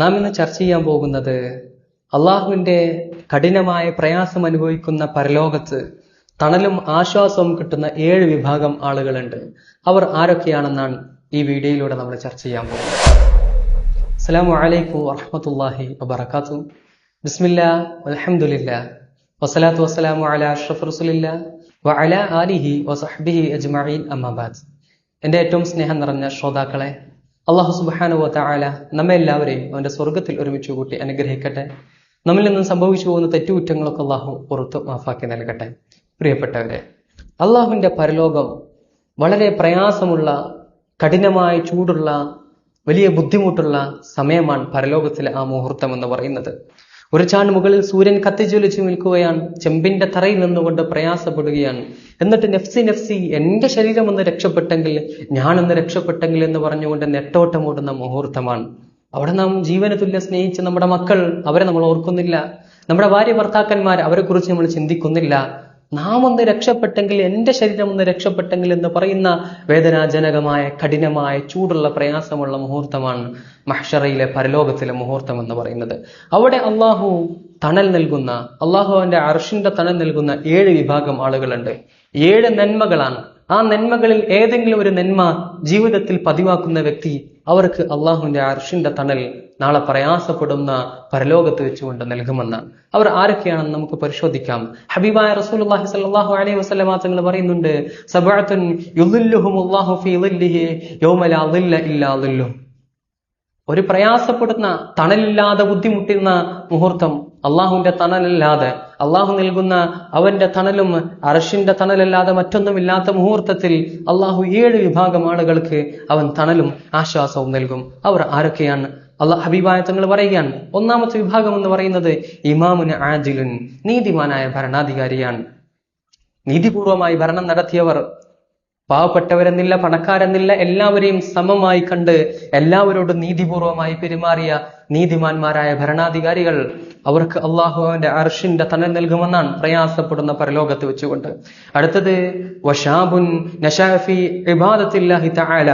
നാം ഇന്ന് ചർച്ച ചെയ്യാൻ പോകുന്നത് അള്ളാഹുവിന്റെ കഠിനമായ പ്രയാസം അനുഭവിക്കുന്ന പരലോകത്ത് തണലും ആശ്വാസവും കിട്ടുന്ന ഏഴ് വിഭാഗം ആളുകളുണ്ട്. അവർ ആരൊക്കെയാണെന്നാണ് ഈ വീഡിയോയിലൂടെ നമ്മൾ ചർച്ച ചെയ്യാൻ പോകുന്നത്. അസ്സലാമു അലൈക്കും വറഹ്മത്തുള്ളാഹി വബറകാതുഹു. ബിസ്മില്ല അലഹമുല്ല വസ്സലാത്തു വസ്സലാമു അല അഷ്റഫ് റസുലില്ല വഅലാ ആലിഹി വസഹ്ബിഹി അജ്മഈൻ അമ്മാബാദ് എന്റെ ഏറ്റവും സ്നേഹം നിറഞ്ഞ ശ്രോതാക്കളെ അള്ളാഹു സുബ്ഹാനഹു വതആല നമ്മെ എല്ലാവരെയും അവന്റെ സ്വർഗത്തിൽ ഒരുമിച്ച് കൂട്ടി അനുഗ്രഹിക്കട്ടെ. നമ്മിൽ നിന്നും സംഭവിച്ചു പോകുന്ന തെറ്റുകുറ്റങ്ങളൊക്കെ അള്ളാഹു പുറത്ത് മാഫാക്കി നൽകട്ടെ. പ്രിയപ്പെട്ടവരെ അള്ളാഹുവിന്റെ പരലോകം വളരെ പ്രയാസമുള്ള കഠിനമായ ചൂടുള്ള വലിയ ബുദ്ധിമുട്ടുള്ള സമയമാണ് പരലോകത്തിലെ ആ മുഹൂർത്തം എന്ന് പറയുന്നത്. ഒരു ചാൺ മുകളിൽ സൂര്യൻ കത്തിജ്വലിച്ചു നിൽക്കുകയാണ്. ചെമ്പിന്റെ തറയിൽ നിന്നുകൊണ്ട് പ്രയാസപ്പെടുകയാണ്. എന്നിട്ട് നെഫ്സി നെഫ്സി എന്റെ ശരീരം ഒന്ന് രക്ഷപ്പെട്ടെങ്കിൽ ഞാനൊന്ന് രക്ഷപ്പെട്ടെങ്കിൽ എന്ന് പറഞ്ഞുകൊണ്ട് നെട്ടോട്ടമോടുന്ന മുഹൂർത്തമാണ്. അവിടെ നാം ജീവന തുല്യം സ്നേഹിച്ച നമ്മുടെ മക്കൾ അവരെ നമ്മൾ ഓർക്കുന്നില്ല. നമ്മുടെ ഭാര്യ ഭർത്താക്കന്മാർ അവരെക്കുറിച്ച് നമ്മൾ ചിന്തിക്കുന്നില്ല. നാം ഒന്ന് രക്ഷപ്പെട്ടെങ്കിൽ എന്റെ ശരീരം ഒന്ന് രക്ഷപ്പെട്ടെങ്കിൽ എന്ന് പറയുന്ന വേദനാജനകമായ കഠിനമായ ചൂടുള്ള പ്രയാസമുള്ള മുഹൂർത്തമാണ് മഹ്ഷറയിലെ പരലോകത്തിലെ മുഹൂർത്തം എന്ന് പറയുന്നത്. അവിടെ അള്ളാഹു തണൽ നൽകുന്ന അള്ളാഹു അവന്റെ അർഷിന്റെ തണൽ നൽകുന്ന ഏഴ് വിഭാഗം ആളുകളുണ്ട്. ഏഴ് നന്മകളാണ്. ആ നന്മകളിൽ ഏതെങ്കിലും ഒരു നന്മ ജീവിതത്തിൽ പതിവാക്കുന്ന വ്യക്തി അവർക്ക് അള്ളാഹുവിന്റെ അർഷിന്റെ തണൽ നാളെ പ്രയാസപ്പെടുന്ന പരലോകത്ത് വെച്ചുകൊണ്ട് നൽകുമെന്നാണ് അവർ ആരൊക്കെയാണെന്ന് നമുക്ക് പരിശോധിക്കാം. ഹബീബായ റസൂലുള്ളാഹി സ്വല്ലല്ലാഹു അലൈഹി വസല്ലമ തങ്ങൾ പറയുന്നുണ്ട് സബഅത്തുൻ ഫീ ളില്ലിഹി യൗമ ഒരു പ്രയാസപ്പെടുന്ന തണലില്ലാതെ ബുദ്ധിമുട്ടുന്ന മുഹൂർത്തം അള്ളാഹുവിന്റെ തണലല്ലാതെ അള്ളാഹു നൽകുന്ന അവന്റെ തണലും അറഷിന്റെ തണലല്ലാതെ മറ്റൊന്നുമില്ലാത്ത മുഹൂർത്തത്തിൽ അള്ളാഹു ഏഴ് വിഭാഗം ആളുകൾക്ക് അവൻ തണലും ആശ്വാസവും നൽകും. അവർ ആരൊക്കെയാണ്? അള്ളാഹ് ഹബീബായ തങ്ങൾ പറയുകയാണ്. ഒന്നാമത്തെ വിഭാഗം എന്ന് പറയുന്നത് ഇമാമുന് ആജിലുൻ നീതിമാനായ ഭരണാധികാരിയാണ്. നീതിപൂർവമായി ഭരണം നടത്തിയവർ പാവപ്പെട്ടവരെന്നില്ല പണക്കാരെന്നില്ല എല്ലാവരെയും സമമായി കണ്ട് എല്ലാവരോടും നീതിപൂർവമായി പെരുമാറിയ നീതിമാന്മാരായ ഭരണാധികാരികൾ അവർക്ക് അള്ളാഹുവിന്റെ അർഷിന്റെ തണൽ നൽകുമെന്നാണ് പ്രയാസപ്പെടുന്ന പരലോകത്ത് വെച്ചുകൊണ്ട്. അടുത്തത് വഷാബുൻ നഷാഫി ഇബാദത്തില്ലാഹി തആല.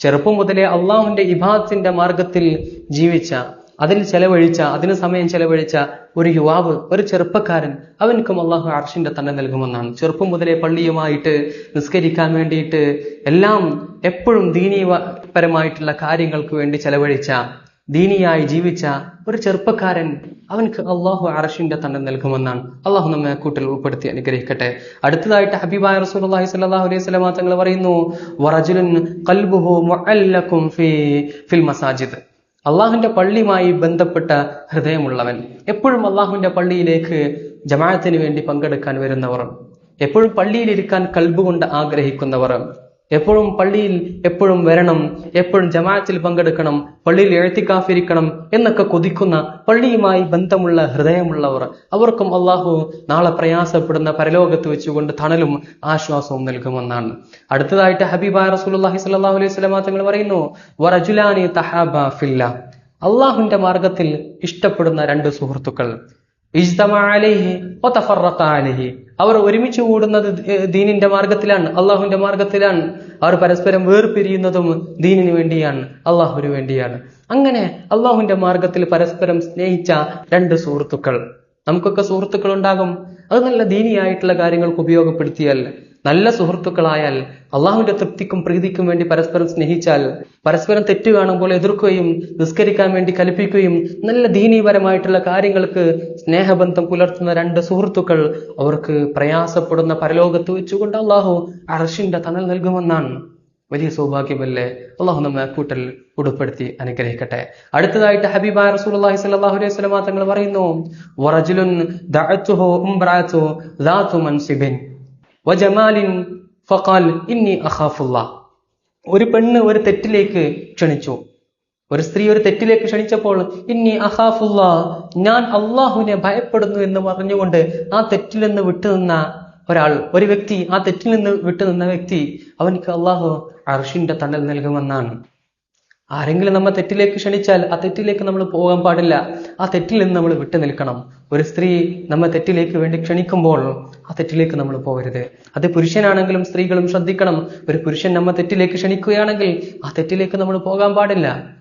ചെറുപ്പം മുതലേ അള്ളാഹുവിന്റെ ഇബാദത്തിന്റെ മാർഗത്തിൽ ജീവിച്ച അതിൽ ചെലവഴിച്ച അതിന് സമയം ചെലവഴിച്ച ഒരു യുവാവ് ഒരു ചെറുപ്പക്കാരൻ അവനക്കും അള്ളാഹു അർഷിന്റെ തന്നെ നൽകുമെന്നാണ്. ചെറുപ്പം മുതലേ പള്ളിയുമായിട്ട് നിസ്കരിക്കാൻ വേണ്ടിയിട്ട് എല്ലാം എപ്പോഴും ദീനീയപരമായിട്ടുള്ള കാര്യങ്ങൾക്ക് വേണ്ടി ചെലവഴിച്ച ദീനിയായി ജീവിച്ച ഒരു ചെറുപ്പക്കാരൻ അവൻക്ക് അള്ളാഹു അറഷിന്റെ തന്നെ നൽകുമെന്നാണ്. അള്ളാഹു നമ്മെ കൂട്ടിൽ ഉൾപ്പെടുത്തി അനുഗ്രഹിക്കട്ടെ. അടുത്തതായിട്ട് ഹബീബായ റസൂലുള്ളാഹി സ്വല്ലല്ലാഹു അലൈഹി സ്വലാ തങ്ങൾ പറയുന്നു വറജുലുൻ ഫീ ഫിൽ മസാജിദ്. അള്ളാഹുവിന്റെ പള്ളിയുമായി ബന്ധപ്പെട്ട ഹൃദയമുള്ളവൻ. എപ്പോഴും അള്ളാഹുവിന്റെ പള്ളിയിലേക്ക് ജമാഅത്തിന് വേണ്ടി പങ്കെടുക്കാൻ വരുന്നവർ. എപ്പോഴും പള്ളിയിലിരിക്കാൻ കൽബുകൊണ്ട് ആഗ്രഹിക്കുന്നവർ. എപ്പോഴും പള്ളിയിൽ എപ്പോഴും വരണം എപ്പോഴും ജമാഅത്തിൽ പങ്കെടുക്കണം പള്ളിയിൽ എഴുത്തിക്കാഫിരിക്കണം എന്നൊക്കെ കൊതിക്കുന്ന പള്ളിയുമായി ബന്ധമുള്ള ഹൃദയമുള്ളവർ അവർക്കും അള്ളാഹു നാളെ പ്രയാസപ്പെടുന്ന പരലോകത്ത് വെച്ചുകൊണ്ട് തണലും ആശ്വാസവും നൽകുമെന്നാണ്. അടുത്തതായിട്ട് ഹബീബ റസൂലുള്ളാഹി സ്വല്ലല്ലാഹു അലൈഹി സ്വലാ തങ്ങൾ പറയുന്നു വറജുലാനി തഹാബ ഫില്ല. അള്ളാഹുവിന്റെ മാർഗത്തിൽ ഇഷ്ടപ്പെടുന്ന രണ്ട് സുഹൃത്തുക്കൾ. വതഫറഖ അലൈഹി. അവർ ഒരുമിച്ച് കൂടുന്നത് ദീനിന്റെ മാർഗത്തിലാണ് അള്ളാഹുവിന്റെ മാർഗത്തിലാണ് അവർ പരസ്പരം വേർപിരിയുന്നതും ദീനിന് വേണ്ടിയാണ് അള്ളാഹുവിന് വേണ്ടിയാണ്. അങ്ങനെ അള്ളാഹുവിന്റെ മാർഗത്തിൽ പരസ്പരം സ്നേഹിച്ച രണ്ട് സുഹൃത്തുക്കൾ. നമുക്കൊക്കെ സുഹൃത്തുക്കൾ ഉണ്ടാകും. അത് നല്ല ദീനിയായിട്ടുള്ള കാര്യങ്ങൾക്ക് ഉപയോഗപ്പെടുത്തിയാൽ നല്ല സുഹൃത്തുക്കളായാൽ അള്ളാഹുവിന്റെ തൃപ്തിക്കും പ്രീതിക്കും വേണ്ടി പരസ്പരം സ്നേഹിച്ചാൽ പരസ്പരം തെറ്റ് കാണുമ്പോൾ എതിർക്കുകയും നിസ്കരിക്കാൻ വേണ്ടി കൽപ്പിക്കുകയും നല്ല ദീനീപരമായിട്ടുള്ള കാര്യങ്ങൾക്ക് സ്നേഹബന്ധം പുലർത്തുന്ന രണ്ട് സുഹൃത്തുക്കൾ അവർക്ക് പ്രയാസപ്പെടുന്ന പരലോകത്ത് വെച്ചുകൊണ്ട് അള്ളാഹു അർഷിന്റെ തണൽ നൽകുമെന്നാണ് വലിയ സൗഭാഗ്യമല്ലേ? അള്ളാഹു നമ്മെ കൂട്ടൽ ഉൾപ്പെടുത്തി അനുഗ്രഹിക്കട്ടെ. അടുത്തതായിട്ട് ഹബീബാ റസൂൽ അള്ളാഹി അലൈഹി സ്വലമാ തങ്ങൾ പറയുന്നു വറജുലുൻ വജമാലിൻ ഫഖാൽ ഇന്നി അഖാഫുല്ലാ. ഒരു പെണ്ണ് ഒരു തെറ്റിലേക്ക് ക്ഷണിച്ചു. ഒരു സ്ത്രീ ഒരു തെറ്റിലേക്ക് ക്ഷണിച്ചപ്പോൾ ഇന്നി അഖാഫുല്ലാ ഞാൻ അള്ളാഹുവിനെ ഭയപ്പെടുന്നു എന്ന് പറഞ്ഞുകൊണ്ട് ആ തെറ്റിൽ നിന്ന് വിട്ടുനിന്ന ഒരാൾ ഒരു വ്യക്തി ആ തെറ്റിൽ നിന്ന് വിട്ടുനിന്ന വ്യക്തി അവനിക്ക് അള്ളാഹു അർഷിന്റെ തണൽ നൽകുമെന്നാണ്. ആരെങ്കിലും നമ്മൾ തെറ്റിലേക്ക് ക്ഷണിച്ചാൽ ആ തെറ്റിലേക്ക് നമ്മൾ പോകാൻ പാടില്ല. ആ തെറ്റിൽ നിന്ന് നമ്മൾ വിട്ടു നിൽക്കണം. ഒരു സ്ത്രീ നമ്മൾ തെറ്റിലേക്ക് വേണ്ടി ക്ഷണിക്കുമ്പോൾ ആ തെറ്റിലേക്ക് നമ്മൾ പോകരുത്. അത് പുരുഷനാണെങ്കിലും സ്ത്രീകളും ശ്രദ്ധിക്കണം. ഒരു പുരുഷൻ നമ്മൾ തെറ്റിലേക്ക് ക്ഷണിക്കുകയാണെങ്കിൽ ആ തെറ്റിലേക്ക് നമ്മൾ പോകാൻ പാടില്ല.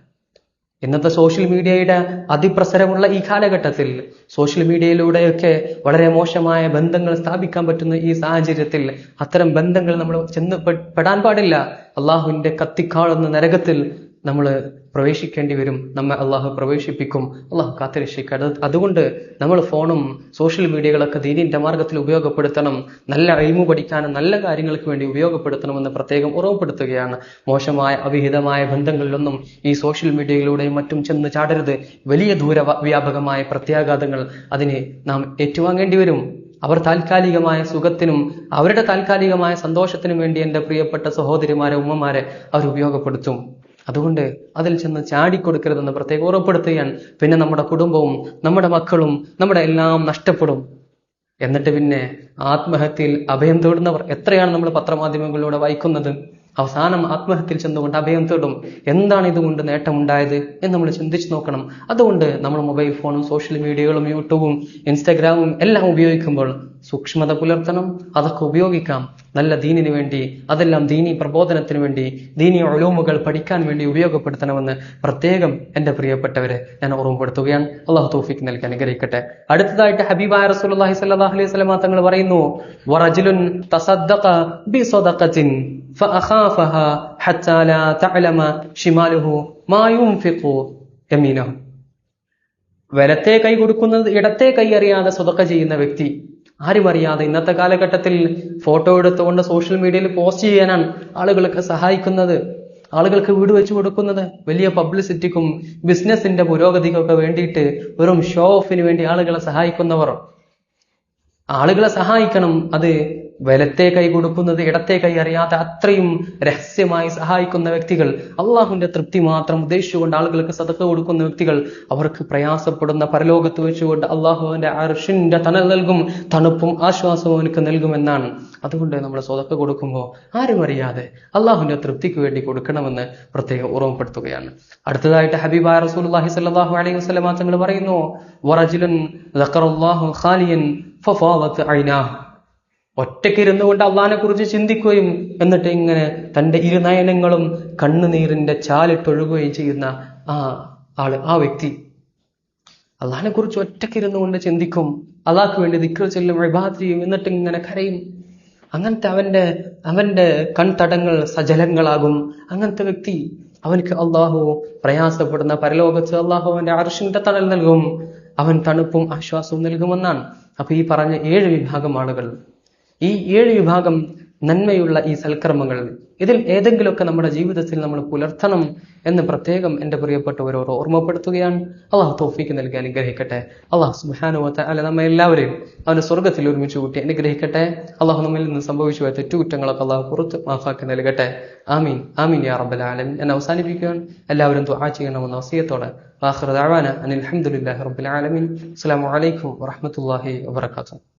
ഇന്നത്തെ സോഷ്യൽ മീഡിയയുടെ അതിപ്രസരമുള്ള ഈ കാലഘട്ടത്തിൽ സോഷ്യൽ മീഡിയയിലൂടെയൊക്കെ വളരെ മോശമായ ബന്ധങ്ങൾ സ്ഥാപിക്കാൻ പറ്റുന്ന ഈ സാഹചര്യത്തിൽ അത്തരം ബന്ധങ്ങൾ നമ്മൾ ചെന്ന് പെടാൻ പാടില്ല. അള്ളാഹുവിന്റെ കത്തിക്കാളുന്ന നരകത്തിൽ നമ്മൾ പ്രവേശിക്കേണ്ടി വരും നമ്മെ അള്ളാഹു പ്രവേശിപ്പിക്കും അള്ളാഹു കാത്തിരക്ഷിക്കുക അത് അതുകൊണ്ട് നമ്മൾ ഫോണും സോഷ്യൽ മീഡിയകളൊക്കെ ദീനിന്റെ മാർഗത്തിൽ ഉപയോഗപ്പെടുത്തണം നല്ല അയിമു പഠിക്കാനും നല്ല കാര്യങ്ങൾക്ക് വേണ്ടി ഉപയോഗപ്പെടുത്തണമെന്ന് പ്രത്യേകം ഉറവപ്പെടുത്തുകയാണ് മോശമായ അവിഹിതമായ ബന്ധങ്ങളിലൊന്നും ഈ സോഷ്യൽ മീഡിയയിലൂടെയും മറ്റും ചെന്ന് ചാടരുത്. വലിയ ദൂര വ്യാപകമായ പ്രത്യാഘാതങ്ങൾ അതിനെ നാം ഏറ്റുവാങ്ങേണ്ടി വരും. അവർ താൽക്കാലികമായ സുഖത്തിനും അവരുടെ താൽക്കാലികമായ സന്തോഷത്തിനും വേണ്ടി എന്റെ പ്രിയപ്പെട്ട സഹോദരിമാരെ ഉമ്മമാരെ അവർ ഉപയോഗപ്പെടുത്തും. അതുകൊണ്ട് അതിൽ ചെന്ന് ചാടിക്കൊടുക്കരുതെന്ന് പ്രത്യേകം ഉറപ്പെടുത്തുകയാണ് പിന്നെ നമ്മുടെ കുടുംബവും നമ്മുടെ മക്കളും നമ്മുടെ എല്ലാം നഷ്ടപ്പെടും. എന്നിട്ട് പിന്നെ ആത്മഹത്യയിൽ അഭയം തേടുന്നവർ എത്രയാണ് നമ്മൾ പത്രമാധ്യമങ്ങളിലൂടെ വായിക്കുന്നത്? അവസാനം ആത്മഹത്യയിൽ ചെന്നുകൊണ്ട് അഭയം തേടും. എന്താണ് ഇതുകൊണ്ട് നേട്ടമുണ്ടായത് എന്ന് നമ്മൾ ചിന്തിച്ചു നോക്കണം. അതുകൊണ്ട് നമ്മൾ മൊബൈൽ ഫോണും സോഷ്യൽ മീഡിയകളും യൂട്യൂബും ഇൻസ്റ്റാഗ്രാമും എല്ലാം ഉപയോഗിക്കുമ്പോൾ സൂക്ഷ്മത പുലർത്തണം. അതൊക്കെ ഉപയോഗിക്കാം. നല്ല ദീനിന് വേണ്ടി അതെല്ലാം ദീനി പ്രബോധനത്തിന് വേണ്ടി ദീനി ഒലൂമുകൾ പഠിക്കാൻ വേണ്ടി ഉപയോഗപ്പെടുത്തണമെന്ന് പ്രത്യേകം എന്റെ പ്രിയപ്പെട്ടവരെ ഞാൻ ഓർമ്മപ്പെടുത്തുകയാണ്. അള്ളാഹു തോഫിക്ക് നൽകി അനുഗ്രഹിക്കട്ടെ. അടുത്തതായിട്ട് ഹബീബായ സ്വല്ലല്ലാഹു അലൈഹി വസല്ലമ തങ്ങൾ പറയുന്നു വലത്തെ കൈ കൊടുക്കുന്നത് ഇടത്തെ കൈ അറിയാതെ സ്വതക്ക ചെയ്യുന്ന വ്യക്തി. ആരും അറിയാതെ ഇന്നത്തെ കാലഘട്ടത്തിൽ ഫോട്ടോ എടുത്തുകൊണ്ട് സോഷ്യൽ മീഡിയയിൽ പോസ്റ്റ് ചെയ്യാനാണ് ആളുകളൊക്കെ സഹായിക്കുന്നത്. ആളുകൾക്ക് വീട് വെച്ചു കൊടുക്കുന്നത് വലിയ പബ്ലിസിറ്റിക്കും ബിസിനസിന്റെ പുരോഗതിക്കൊക്കെ വേണ്ടിയിട്ട് വെറും ഷോ ഓഫിന് വേണ്ടി ആളുകളെ സഹായിക്കുന്നവർ. ആളുകളെ സഹായിക്കണം. അത് വലത്തെ കൈ കൊടുക്കുന്നത് ഇടത്തെ കൈ അറിയാതെ അത്രയും രഹസ്യമായി സഹായിക്കുന്ന വ്യക്തികൾ അള്ളാഹുവിന്റെ തൃപ്തി മാത്രം ഉദ്ദേശിച്ചുകൊണ്ട് ആളുകൾക്ക് സതക്ക കൊടുക്കുന്ന വ്യക്തികൾ അവർക്ക് പ്രയാസപ്പെടുന്ന പരലോകത്ത് വെച്ചുകൊണ്ട് അള്ളാഹുവിന്റെ അർഷിന്റെ തണൽ നൽകും തണുപ്പും ആശ്വാസവും അവനക്ക് നൽകുമെന്നാണ്. അതുകൊണ്ട് നമ്മൾ സ്വതക്ക കൊടുക്കുമ്പോൾ ആരും അറിയാതെ അള്ളാഹുവിന്റെ തൃപ്തിക്ക് വേണ്ടി കൊടുക്കണമെന്ന് പ്രത്യേകം ഓർമ്മപ്പെടുത്തുകയാണ്. അടുത്തതായിട്ട് ഹബീബായ റസൂലുള്ളാഹി സല്ലാഹു അലൈഹി വസ്ലമാ തങ്ങൾ പറയുന്നു വറജിലൻ ഖാലിയൻ ഫഫാവത്ത് ഐനാഹു. ഒറ്റയ്ക്കിരുന്നു കൊണ്ട് അള്ളഹാനെ കുറിച്ച് ചിന്തിക്കുകയും എന്നിട്ട് ഇങ്ങനെ തന്റെ ഇരുനയനങ്ങളും കണ്ണുനീരിന്റെ ചാലിട്ടൊഴുകുകയും ചെയ്യുന്ന ആ ആൾ ആ വ്യക്തി അള്ളഹാനെ കുറിച്ച് ഒറ്റയ്ക്കിരുന്നു കൊണ്ട് ചിന്തിക്കും. അള്ളാഹ്ക്ക് വേണ്ടി ദിക്ർ ചെല്ലും ഇബാദത്ത് ചെയ്യും എന്നിട്ട് ഇങ്ങനെ കരയും. അങ്ങനത്തെ അവന്റെ അവന്റെ കൺതടങ്ങൾ സജലങ്ങളാകും. അങ്ങനത്തെ വ്യക്തി അവനക്ക് അള്ളാഹു പ്രയാസപ്പെടുന്ന പരലോകത്ത് അള്ളാഹു അവന്റെ അർഷിന്റെ തണൽ നൽകും. അവൻ തണുപ്പും ആശ്വാസവും നൽകുമെന്നാണ്. അപ്പൊ ഈ പറഞ്ഞ ഏഴ് വിഭാഗം ആളുകൾ ഈ ഏഴ് വിഭാഗം നന്മയുള്ള ഈ സൽക്കർമ്മങ്ങൾ ഇതിൽ ഏതെങ്കിലുമൊക്കെ നമ്മുടെ ജീവിതത്തിൽ നമ്മൾ പുലർത്തണം എന്ന് പ്രത്യേകം എന്റെ പ്രിയപ്പെട്ടവരോട് ഓർമ്മപ്പെടുത്തുകയാണ്. അള്ളാഹു തോഫിക്ക് നൽകി അനുഗ്രഹിക്കട്ടെ. അള്ളാഹു സുബാനുവത്ത അല്ല നമ്മെ എല്ലാവരെയും അവന്റെ സ്വർഗത്തിൽ ഒരുമിച്ച് കൂട്ടി അനുഗ്രഹിക്കട്ടെ. അള്ളാഹു നമ്മിൽ നിന്ന് സംഭവിച്ചു പോയ തെറ്റുകുറ്റങ്ങളൊക്കെ അള്ളാഹു പുറത്ത് മാഫാക്കി നൽകട്ടെ. ആമീൻ. ആമീൻ യാ റബ്ബൽ ആലമീൻ. എന്നെ അവസാനിപ്പിക്കുകയാണ്. എല്ലാവരും ദുആ ചെയ്യണമെന്ന വസിയത്തോടെ. ആഖിറ ദഅവാന അനിൽ ഹംദുലില്ലാഹി റബ്ബിൽ ആലമീൻ. അസ്സലാമു അലൈക്കും വറഹ്മത്തുള്ളാഹി വബറകാതുഹു.